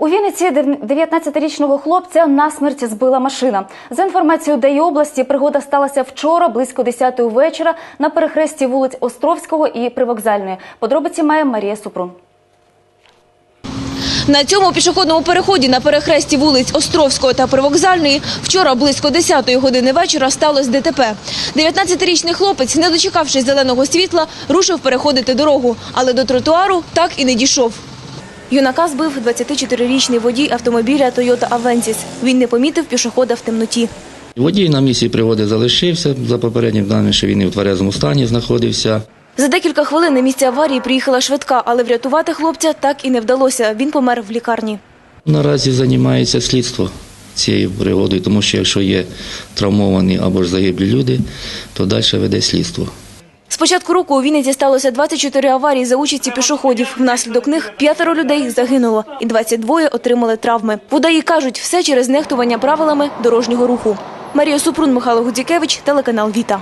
У Вінниці 19-річного хлопця насмерть збила машина. За інформацією ДАІ області, пригода сталася вчора близько 10-ї вечора на перехресті вулиць Островського і Привокзальної. Подробиці має Марія Супрун. На цьому пішохідному переході на перехресті вулиць Островського та Привокзальної вчора близько 10-ї години вечора сталося ДТП. 19-річний хлопець, не дочекавшись зеленого світла, рушив переходити дорогу, але до тротуару так і не дійшов. Юнака збив 24-річний водій автомобіля Toyota Avensis. Він не помітив пішохода в темноті. Водій на місці пригоди залишився. За попереднім даним, що він не в тверезому стані знаходився. За декілька хвилин на місце аварії приїхала швидка, але врятувати хлопця так і не вдалося. Він помер в лікарні. Наразі займається слідство цією пригодою, тому що якщо є травмовані або ж загиблі люди, то далі веде слідство. Початку року у Вінниці сталося 24 аварії за участі пішоходів. Внаслідок них п'ятеро людей загинуло і 22 отримали травми. Водаї кажуть, все через нехтування правилами дорожнього руху. Марія Супрун, Михайло Гудзікевич, телеканал Віта.